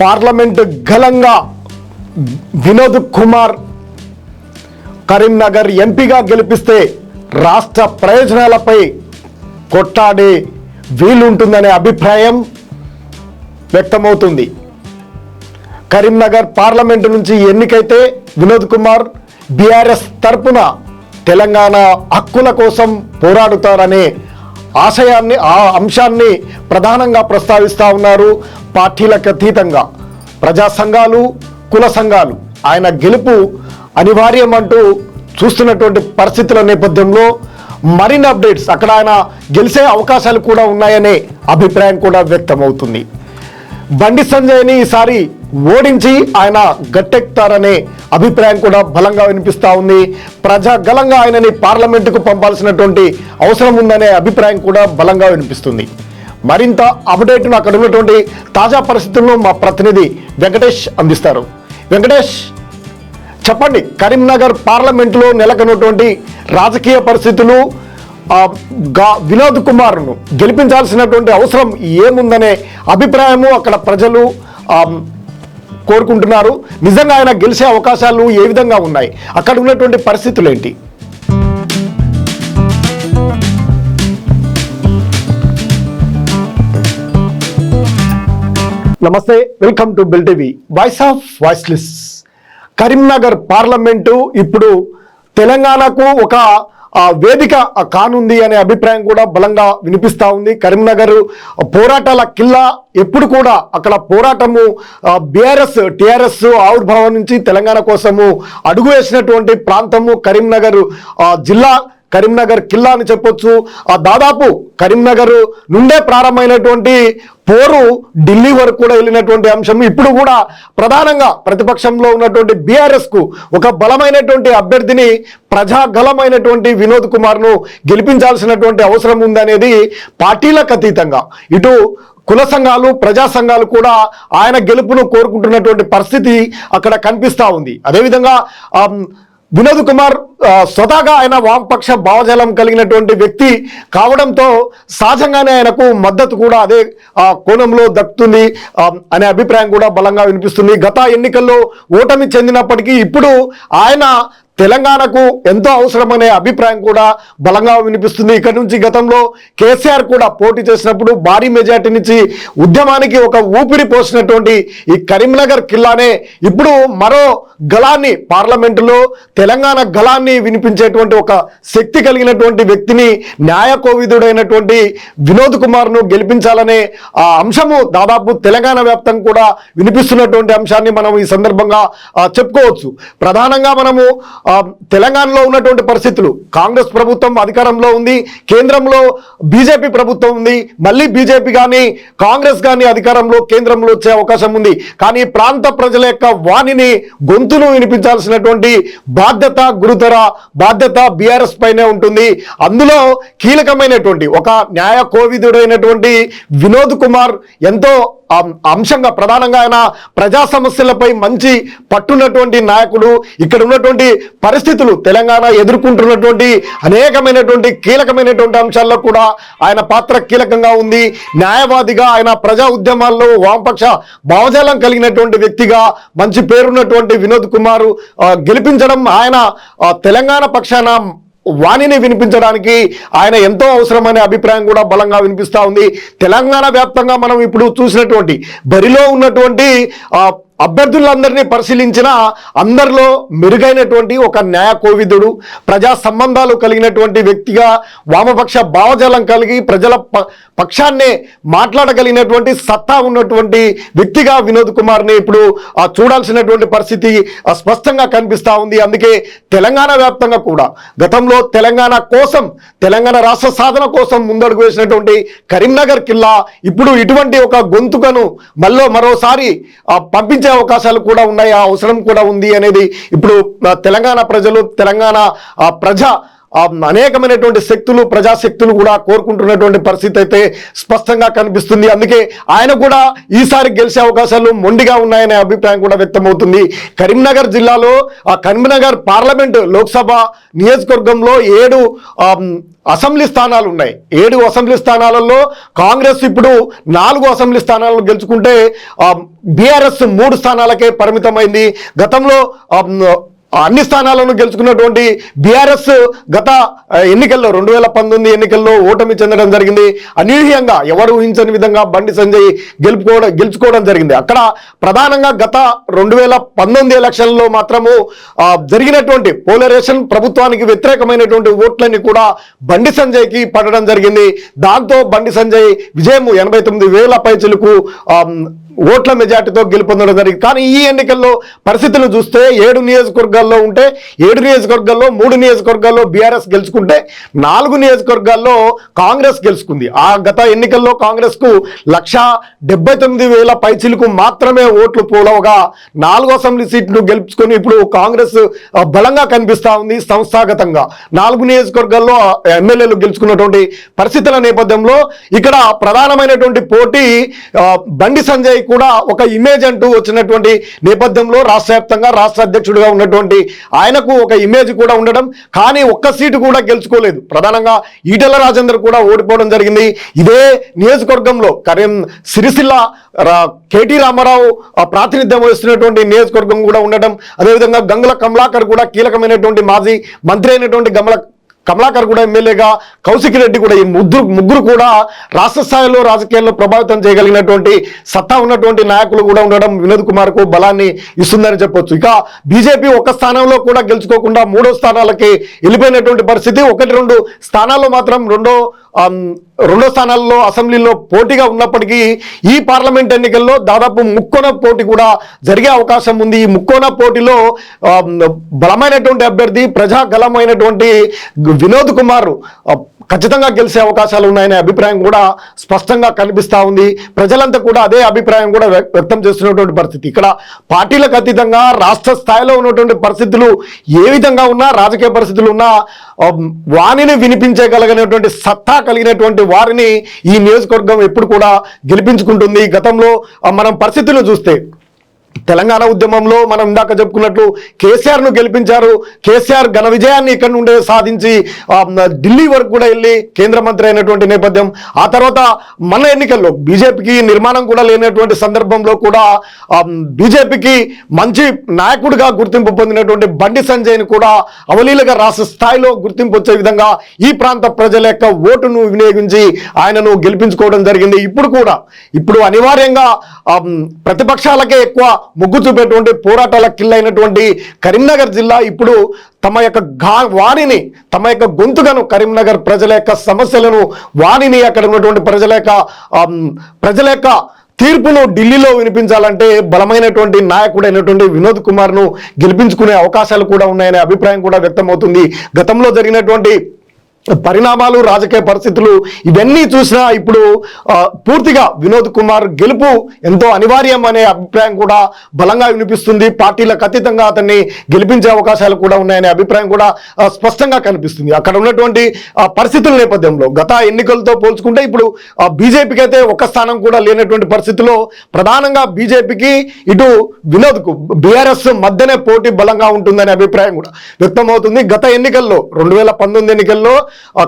Parliament ఘనంగా వినోద్ కుమార్ కరీంనగర్ ఎంపీగా గెలిపిస్తే రాష్ట్ర ప్రయోజనాలపై కొట్టాడే వీలుంటుందనే అభిప్రాయం వ్యక్తమవుతుంది. కరీంనగర్ పార్లమెంటు నుంచి ఎన్నికైతే వినోద్ కుమార్ బీఆర్ఎస్ తరపున తెలంగాణ హక్కుల కోసం పోరాడుతారనే ఆశయాన్ని ఆ అంశాన్ని ప్రధానంగా ప్రస్తావిస్తూ ఉన్నారు పార్టీలకు అతీతంగా. ప్రజా సంఘాలు కుల సంఘాలు. ఆయన గెలుపు అనివార్యం అంటూ చూస్తున్నటువంటి పరిస్థితుల నేపథ్యంలో మరిన్ని అప్డేట్స్. అక్కడ ఆయన గెలిచే అవకాశాలు కూడా ఉన్నాయనే అభిప్రాయం కూడా వ్యక్తమవుతుంది. బండి సంజయ్ని ఈసారి ఓడించి ఆయన గట్టెక్కుతారనే అభిప్రాయం కూడా బలంగా వినిపిస్తూ ఉంది. ప్రజాగలంగా ఆయనని పార్లమెంటుకు పంపాల్సినటువంటి అవసరం ఉందనే అభిప్రాయం కూడా బలంగా వినిపిస్తుంది. మరింత అప్డేట్ను అక్కడ ఉన్నటువంటి తాజా పరిస్థితులను మా ప్రతినిధి వెంకటేష్ అందిస్తారు. వెంకటేష్ చెప్పండి కరీంనగర్ పార్లమెంటులో నెలకొన్నటువంటి రాజకీయ పరిస్థితులు వినోద్ కుమార్ను గెలిపించాల్సినటువంటి అవసరం ఏముందనే అభిప్రాయము అక్కడ ప్రజలు కోరుకుంటున్నారు. నిజంగా ఆయన గెలిచే అవకాశాలు ఏ విధంగా ఉన్నాయి? అక్కడ ఉన్నటువంటి పరిస్థితులు ఏంటి నమస్తే welcome to bill TV. Voice of voiceless Karimnagar parliament ఇప్పుడు తెలంగాణకు ఒక వేదిక కానుంది అనే అభిప్రాయం కూడా బలంగా వినిపిస్తూ ఉంది. కరీంనగర్ పోరాటాల కిల్లా ఎప్పుడు కూడా అక్కడ పోరాటము బీఆర్ఎస్ టీఆర్ఎస్ ఆవిర్భావం నుంచి తెలంగాణ కోసము అడుగు వేసినటువంటి ప్రాంతము కరీంనగర్ జిల్లా. కరీంనగర్ కిల్లా అని చెప్పొచ్చు. ఆ దాదాపు కరీంనగర్ నుండే ప్రారంభమైనటువంటి పోరు ఢిల్లీ వరకు కూడా వెళ్ళినటువంటి అంశం. ఇప్పుడు కూడా ప్రధానంగా ప్రతిపక్షంలో ఉన్నటువంటి బీఆర్ఎస్కు ఒక బలమైనటువంటి అభ్యర్థిని ప్రజాగలమైనటువంటి వినోద్ కుమార్ను గెలిపించాల్సినటువంటి అవసరం ఉందనేది పార్టీలకు అతీతంగా. ఇటు కుల సంఘాలు ప్రజా సంఘాలు కూడా ఆయన గెలుపును కోరుకుంటున్నటువంటి పరిస్థితి అక్కడ కనిపిస్తూ ఉంది. అదేవిధంగా వినోద్ కుమార్ స్వతహాగా ఆయన వామపక్ష భావజాలం కలిగినటువంటి వ్యక్తి కావడంతో సహజంగానే ఆయనకు మద్దతు కూడా అదే కోణంలో దక్కుతుంది. అనే అభిప్రాయం కూడా బలంగా వినిపిస్తుంది. గత ఎన్నికల్లో ఓటమి చెందినప్పటికీ ఇప్పుడు ఆయన తెలంగాణకు ఎంతో అవసరమనే అభిప్రాయం కూడా బలంగా వినిపిస్తుంది. ఇక్కడ నుంచి గతంలో కేసీఆర్ కూడా పోటీ చేసినప్పుడు భారీ మెజార్టీ నుంచి ఉద్యమానికి ఒక ఊపిరి పోసినటువంటి ఈ కరీంనగర్ కిల్లానే ఇప్పుడు మరో గళాన్ని పార్లమెంటులో తెలంగాణ గళాన్ని వినిపించేటువంటి ఒక శక్తి కలిగినటువంటి వ్యక్తిని న్యాయ కోవిదుడైనటువంటి వినోద్ కుమార్ను గెలిపించాలనే ఆ అంశము దాదాపు తెలంగాణ వ్యాప్తం కూడా వినిపిస్తున్నటువంటి అంశాన్ని మనం ఈ సందర్భంగా చెప్పుకోవచ్చు. ప్రధానంగా మనము తెలంగాణలో ఉన్నటువంటి పరిస్థితులు. కాంగ్రెస్ ప్రభుత్వం అధికారంలో ఉంది కేంద్రంలో బీజేపీ ప్రభుత్వం ఉంది మళ్ళీ బీజేపీ కానీ కాంగ్రెస్ కానీ అధికారంలో కేంద్రంలో వచ్చే అవకాశం ఉంది. కానీ ప్రాంత ప్రజల యొక్క వాణిని గొంతును వినిపించాల్సినటువంటి బాధ్యత గురుతర బాధ్యత బీఆర్ఎస్ పైనే ఉంటుంది. అందులో కీలకమైనటువంటి ఒక న్యాయ కోవిదుడైనటువంటి వినోద్ కుమార్ ఎంతో అంశంగా ప్రధానంగా ఆయన ప్రజా సమస్యలపై మంచి పట్టున్నటువంటి నాయకుడు ఇక్కడ ఉన్నటువంటి పరిస్థితులు తెలంగాణ ఎదుర్కొంటున్నటువంటి అనేకమైనటువంటి కీలకమైనటువంటి అంశాల్లో కూడా ఆయన పాత్ర కీలకంగా ఉంది. న్యాయవాదిగా ఆయన ప్రజా ఉద్యమాల్లో వామపక్ష భావజాలం కలిగినటువంటి వ్యక్తిగా మంచి పేరున్నటువంటి వినోద్ కుమార్ గెలిపించడం ఆయన తెలంగాణ పక్షాన వాణిని వినిపించడానికి ఆయన ఎంతో అవసరమనే అభిప్రాయం కూడా బలంగా వినిపిస్తూ ఉంది. తెలంగాణ వ్యాప్తంగా మనం ఇప్పుడు చూసినటువంటి బరిలో ఉన్నటువంటి అభ్యర్థులందరినీ పరిశీలించిన అందరిలో మెరుగైనటువంటి ఒక న్యాయ కోవిదుడు ప్రజా సంబంధాలు కలిగినటువంటి వ్యక్తిగా వామపక్ష భావజాలం కలిగి ప్రజల ప- పక్షాన్నే మాట్లాడగలిగినటువంటి సత్తా ఉన్నటువంటి వ్యక్తిగా వినోద్ కుమార్ని ఇప్పుడు ఆ, చూడాల్సినటువంటి పరిస్థితి స్పష్టంగా కనిపిస్తా ఉంది. అందుకే తెలంగాణ వ్యాప్తంగా కూడా గతంలో తెలంగాణ కోసం తెలంగాణ రాష్ట్ర సాధన కోసం ముందడుగు వేసినటువంటి కరీంనగర్ కిల్లా ఇప్పుడు ఇటువంటి ఒక గొంతుకను మళ్ళీ మరోసారి పంపించే వచ్చే అవకాశాలు కూడా ఉన్నాయి ఆ అవసరం కూడా ఉంది అనేది ఇప్పుడు తెలంగాణ ప్రజలు తెలంగాణ ఆ, ప్రజ అనేకమైనటువంటి శక్తులు ప్రజాశక్తులు కూడా కోరుకుంటున్నటువంటి పరిస్థితి అయితే స్పష్టంగా కనిపిస్తుంది. అందుకే ఆయన కూడా ఈసారి గెలిచే అవకాశాలు మొండిగా ఉన్నాయనే అభిప్రాయం కూడా వ్యక్తమవుతుంది. కరీంనగర్ జిల్లాలో ఆ కరీంనగర్ పార్లమెంట్ లోక్సభ నియోజకవర్గంలో ఏడు అసెంబ్లీ స్థానాలు ఉన్నాయి. ఏడు అసెంబ్లీ స్థానాలలో కాంగ్రెస్ ఇప్పుడు నాలుగు అసెంబ్లీ స్థానాలను గెలుచుకుంటే బీఆర్ఎస్ మూడు స్థానాలకే పరిమితమైంది. గతంలో అన్ని స్థానాలను గెలుచుకున్నటువంటి బీఆర్ఎస్ గత ఎన్నికల్లో రెండు వేల పంతొమ్మిది ఎన్నికల్లో ఓటమి చెందడం జరిగింది. అనూహ్యంగా ఎవరు ఊహించని విధంగా బండి సంజయ్ గెలుపుకోవడం గెలుచుకోవడం జరిగింది. అక్కడ ప్రధానంగా గత రెండు వేల పంతొమ్మిది ఎలక్షన్లో మాత్రము జరిగినటువంటి పోలరేషన్ ప్రభుత్వానికి వ్యతిరేకమైనటువంటి ఓట్లన్నీ కూడా బండి సంజయ్కి పడడం జరిగింది. దాంతో బండి సంజయ్ విజయం ఎనభై తొమ్మిది వేల పైచులకు ఓట్ల మెజార్టీతో గెలుపొందడం జరిగింది. కానీ ఈ ఎన్నికల్లో పరిస్థితులు చూస్తే ఏడు నియోజకవర్గ నియోజకవర్గాల్లో ఉంటే ఏడు నియోజకవర్గాల్లో మూడు నియోజకవర్గాల్లో బీఆర్ఎస్ గెలుచుకుంటే నాలుగు నియోజకవర్గాల్లో కాంగ్రెస్ గెలుచుకుంది. ఆ గత ఎన్నికల్లో కాంగ్రెస్కు లక్ష డెబ్బై తొమ్మిది వేల పైచిలకు మాత్రమే ఓట్లు పోలవగా నాలుగో అసెంబ్లీ సీట్ను గెలుచుకొని ఇప్పుడు కాంగ్రెస్ బలంగా కనిపిస్తూ ఉంది సంస్థాగతంగా. నాలుగు నియోజకవర్గాల్లో ఎమ్మెల్యేలు గెలుచుకున్నటువంటి పరిస్థితుల నేపథ్యంలో ఇక్కడ ప్రధానమైనటువంటి పోటీ బండి సంజయ్ కూడా ఒక ఇమేజ్ అంటూ వచ్చినటువంటి నేపథ్యంలో రాష్ట్ర వ్యాప్తంగా రాష్ట్ర అధ్యక్షుడిగా ఉన్నటువంటి ఆయనకు ఒక ఇమేజ్ కూడా ఉండడం కానీ ఒక్క సీటు కూడా గెలుచుకోలేదు. ప్రధానంగా ఈటెల రాజేందర్ కూడా ఓడిపోవడం జరిగింది. ఇదే నియోజకవర్గంలో కరీం సిరిసిల్ల కేటీ రామారావు ప్రాతినిధ్యం వహిస్తున్నటువంటి నియోజకవర్గం కూడా ఉండడం అదేవిధంగా గంగుల కమలాకర్ కూడా కీలకమైనటువంటి మాజీ మంత్రి అయినటువంటి గమల కమలాకర్ కూడా ఎమ్మెల్యేగా కౌశిక్ రెడ్డి కూడా ఈ ముగ్గురు ముగ్గురు కూడా రాష్ట్ర స్థాయిలో రాజకీయాల్లో ప్రభావితం చేయగలిగినటువంటి సత్తా ఉన్నటువంటి నాయకులు కూడా ఉండడం వినోద్ కుమార్కు బలాన్ని ఇస్తుందని చెప్పొచ్చు. ఇక బీజేపీ ఒక స్థానంలో కూడా గెలుచుకోకుండా మూడో స్థానాలకి వెళ్ళిపోయినటువంటి పరిస్థితి ఒకటి రెండు స్థానాల్లో మాత్రం రెండో రెండో స్థానాల్లో అసెంబ్లీలో పోటీగా ఉన్నప్పటికీ ఈ పార్లమెంట్ ఎన్నికల్లో దాదాపు ముక్కోన పోటీ కూడా జరిగే అవకాశం ఉంది. ఈ ముక్కోన పోటీలో బలమైనటువంటి అభ్యర్థి ప్రజాగలమైనటువంటి వినోద్ కుమార్ ఖచ్చితంగా గెలిచే అవకాశాలు ఉన్నాయనే అభిప్రాయం కూడా స్పష్టంగా కనిపిస్తూ ఉంది. ప్రజలంతా కూడా అదే అభిప్రాయం కూడా వ్యక్తం చేస్తున్నటువంటి పరిస్థితి. ఇక్కడ పార్టీలకు అతీతంగా రాష్ట్ర స్థాయిలో ఉన్నటువంటి పరిస్థితులు ఏ విధంగా ఉన్నా రాజకీయ పరిస్థితులు ఉన్నా వాణిని వినిపించగలిగినటువంటి సత్తా కలిగినటువంటి వారిని ఈ నియోజకవర్గం ఎప్పుడు కూడా గెలిపించుకుంటుంది. గతంలో మనం పరిస్థితులు చూస్తే తెలంగాణ ఉద్యమంలో మనం ఇందాక చెప్పుకున్నట్లు కేసీఆర్ను గెలిపించారు. కేసీఆర్ ఘన విజయాన్ని ఇక్కడ నుండే సాధించి ఢిల్లీ వరకు కూడా వెళ్ళి కేంద్ర మంత్రి అయినటువంటి నేపథ్యం ఆ తర్వాత మన ఎన్నికల్లో బీజేపీకి నిర్మాణం కూడా లేనటువంటి సందర్భంలో కూడా బీజేపీకి మంచి నాయకుడిగా గుర్తింపు పొందినటువంటి బండి సంజయ్ని కూడా అవలీలగా రాష్ట్ర స్థాయిలో గుర్తింపు వచ్చే విధంగా ఈ ప్రాంత ప్రజల యొక్క ఓటును వినియోగించి ఆయనను గెలిపించుకోవడం జరిగింది. ఇప్పుడు కూడా ఇప్పుడు అనివార్యంగా ప్రతిపక్షాలకే ఎక్కువ మొగ్గు చూపేటువంటి పోరాటాల కిల్లైనటువంటి కరీంనగర్ జిల్లా ఇప్పుడు తమ యొక్క గా వాణిని తమ యొక్క గొంతుగను కరీంనగర్ ప్రజల యొక్క సమస్యలను వాణిని అక్కడ ఉన్నటువంటి ప్రజల యొక్క ప్రజల యొక్క తీర్పును ఢిల్లీలో వినిపించాలంటే బలమైనటువంటి నాయకుడైనటువంటి వినోద్ కుమార్ను గెలిపించుకునే అవకాశాలు కూడా ఉన్నాయనే అభిప్రాయం కూడా వ్యక్తమవుతుంది. గతంలో జరిగినటువంటి పరిణామాలు రాజకీయ పరిస్థితులు ఇవన్నీ చూసినా ఇప్పుడు పూర్తిగా వినోద్ కుమార్ గెలుపు ఎంతో అనివార్యం అనే అభిప్రాయం కూడా బలంగా వినిపిస్తుంది. పార్టీలకు అతీతంగా అతన్ని గెలిపించే అవకాశాలు కూడా ఉన్నాయనే అభిప్రాయం కూడా స్పష్టంగా కనిపిస్తుంది. అక్కడ ఉన్నటువంటి పరిస్థితుల నేపథ్యంలో గత ఎన్నికలతో పోల్చుకుంటే ఇప్పుడు బీజేపీకి అయితే ఒక్క స్థానం కూడా లేనటువంటి పరిస్థితిలో ప్రధానంగా బీజేపీకి ఇటు వినోద్కు బీఆర్ఎస్ మధ్యనే పోటీ బలంగా ఉంటుందనే అభిప్రాయం కూడా వ్యక్తమవుతుంది. గత ఎన్నికల్లో రెండు వేల పంతొమ్మిది ఎన్నికల్లో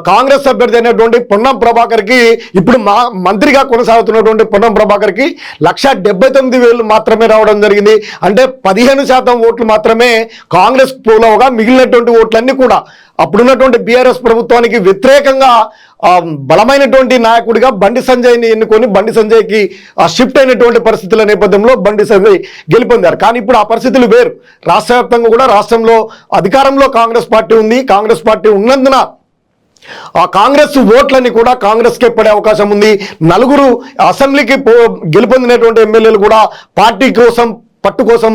కాంగ్రెస్ అభ్యర్థి అయినటువంటి పొన్నం ప్రభాకర్కి ఇప్పుడు మా మంత్రిగా కొనసాగుతున్నటువంటి పొన్నం ప్రభాకర్కి లక్ష డెబ్బై తొమ్మిది వేలు మాత్రమే రావడం జరిగింది. అంటే పదిహేను శాతం ఓట్లు మాత్రమే కాంగ్రెస్ పోలవగా మిగిలినటువంటి ఓట్లన్నీ కూడా అప్పుడున్నటువంటి బీఆర్ఎస్ ప్రభుత్వానికి వ్యతిరేకంగా బలమైనటువంటి నాయకుడిగా బండి సంజయ్ని ఎన్నుకొని బండి సంజయ్కి ఆ, షిఫ్ట్ అయినటువంటి పరిస్థితుల నేపథ్యంలో బండి సంజయ్ గెలుపొందారు. కానీ ఇప్పుడు ఆ పరిస్థితులు వేరు. రాష్ట్ర వ్యాప్తంగా కూడా రాష్ట్రంలో అధికారంలో కాంగ్రెస్ పార్టీ ఉంది. కాంగ్రెస్ పార్టీ ఉన్నందున ఆ కాంగ్రెస్ ఓట్లని కూడా కాంగ్రెస్కే పడే అవకాశం ఉంది. నలుగురు అసెంబ్లీకి పో గెలుపొందినటువంటి ఎమ్మెల్యేలు కూడా పార్టీ కోసం పట్టు కోసం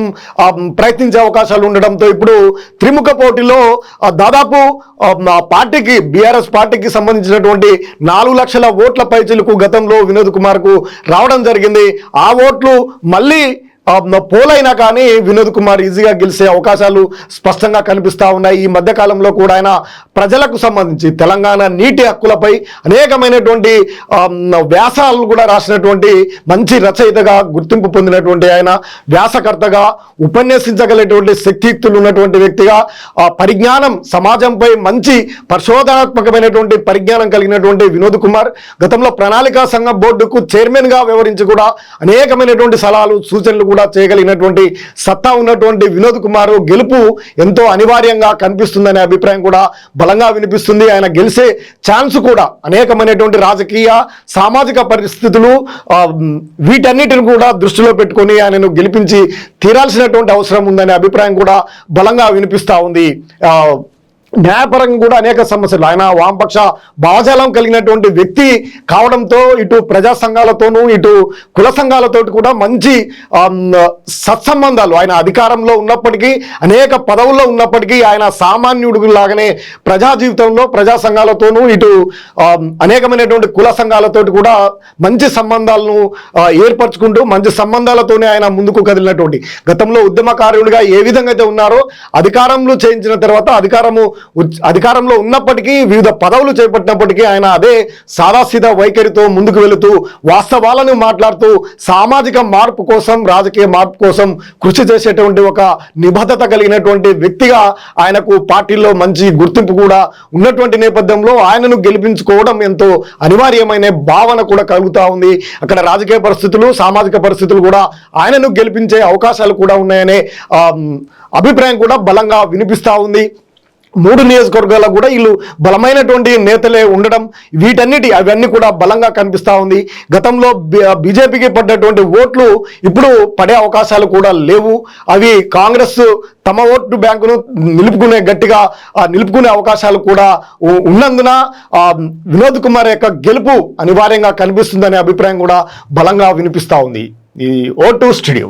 ప్రయత్నించే అవకాశాలు ఉండడంతో ఇప్పుడు త్రిముఖ పోటీలో దాదాపు పార్టీకి బీఆర్ఎస్ పార్టీకి సంబంధించినటువంటి నాలుగు లక్షల ఓట్ల పైచిలకు గతంలో వినోద్ కుమార్కు రావడం జరిగింది. ఆ ఓట్లు మళ్ళీ పోల్ పోలైనా కానీ వినోద్ కుమార్ ఈజీగా గెలిచే అవకాశాలు స్పష్టంగా కనిపిస్తా ఉన్నాయి. ఈ మధ్యకాలంలో కూడా ఆయన ప్రజలకు సంబంధించి తెలంగాణ నీటి హక్కులపై అనేకమైనటువంటి వ్యాసాలను కూడా రాసినటువంటి మంచి రచయితగా గుర్తింపు పొందినటువంటి ఆయన వ్యాసకర్తగా ఉపన్యసించగలిగినటువంటి శక్తియుక్తులు ఉన్నటువంటి వ్యక్తిగా ఆ పరిజ్ఞానం సమాజంపై మంచి పరిశోధనాత్మకమైనటువంటి పరిజ్ఞానం కలిగినటువంటి వినోద్ కుమార్ గతంలో ప్రణాళికా సంఘం బోర్డుకు చైర్మన్గా వ్యవహరించి కూడా అనేకమైనటువంటి సలహాలు సూచనలు కూడా చేయగలిగినటువంటి సత్తా ఉన్నటువంటి వినోద్ కుమార్ గెలుపు ఎంతో అనివార్యంగా కనిపిస్తుందనే అభిప్రాయం కూడా బలంగా వినిపిస్తుంది. ఆయన గెలిచే ఛాన్స్ కూడా అనేకమైనటువంటి రాజకీయ సామాజిక పరిస్థితులు వీటన్నిటిని కూడా దృష్టిలో పెట్టుకొని ఆయనను గెలిపించి తీరాల్సినటువంటి అవసరం ఉందనే అభిప్రాయం కూడా బలంగా వినిపిస్తూ ఉంది. ఆ, న్యాయపరంగా కూడా అనేక సమస్యలు. ఆయన వామపక్ష భావజాలం కలిగినటువంటి వ్యక్తి కావడంతో ఇటు ప్రజా సంఘాలతోనూ ఇటు కుల సంఘాలతో కూడా మంచి సత్సంబంధాలు. ఆయన అధికారంలో ఉన్నప్పటికీ అనేక పదవుల్లో ఉన్నప్పటికీ ఆయన సామాన్యుడు లాగానే ప్రజా జీవితంలో ప్రజా సంఘాలతోనూ ఇటు అనేకమైనటువంటి కుల సంఘాలతో కూడా మంచి సంబంధాలను ఏర్పరచుకుంటూ మంచి సంబంధాలతోనే ఆయన ముందుకు కదిలినటువంటి గతంలో ఉద్యమకారుడిగా ఏ విధంగా అయితే ఉన్నారో అధికారంలో చేయించిన తర్వాత అధికారము అధికారంలో ఉన్నప్పటికీ వివిధ పదవులు చేపట్టినప్పటికీ ఆయన అదే సాదాసీదా వైఖరితో ముందుకు వెళుతూ వాస్తవాలను మాట్లాడుతూ సామాజిక మార్పు కోసం రాజకీయ మార్పు కోసం కృషి చేసేటువంటి ఒక నిబద్ధత కలిగినటువంటి వ్యక్తిగా ఆయనకు పార్టీలో మంచి గుర్తింపు కూడా ఉన్నటువంటి నేపథ్యంలో ఆయనను గెలిపించుకోవడం ఎంతో అనివార్యమైన భావన కూడా కలుగుతూ ఉంది. అక్కడ రాజకీయ పరిస్థితులు సామాజిక పరిస్థితులు కూడా ఆయనను గెలిపించే అవకాశాలు కూడా ఉన్నాయనే అభిప్రాయం కూడా బలంగా వినిపిస్తూ ఉంది. మూడు నియోజకవర్గాల్లో కూడా వీళ్ళు బలమైనటువంటి నేతలే ఉండడం వీటన్నిటి అవన్నీ కూడా బలంగా కనిపిస్తూ ఉంది. గతంలో బీజేపీకి పడ్డటువంటి ఓట్లు ఇప్పుడు పడే అవకాశాలు కూడా లేవు. అవి కాంగ్రెస్ తమ ఓటు బ్యాంకును నిలుపుకునే గట్టిగా నిలుపుకునే అవకాశాలు కూడా ఉన్నందున వినోద్ కుమార్ యొక్క గెలుపు అనివార్యంగా కనిపిస్తుందనే అభిప్రాయం కూడా బలంగా వినిపిస్తూ ఉంది. ఈ ఓటు స్టూడియో.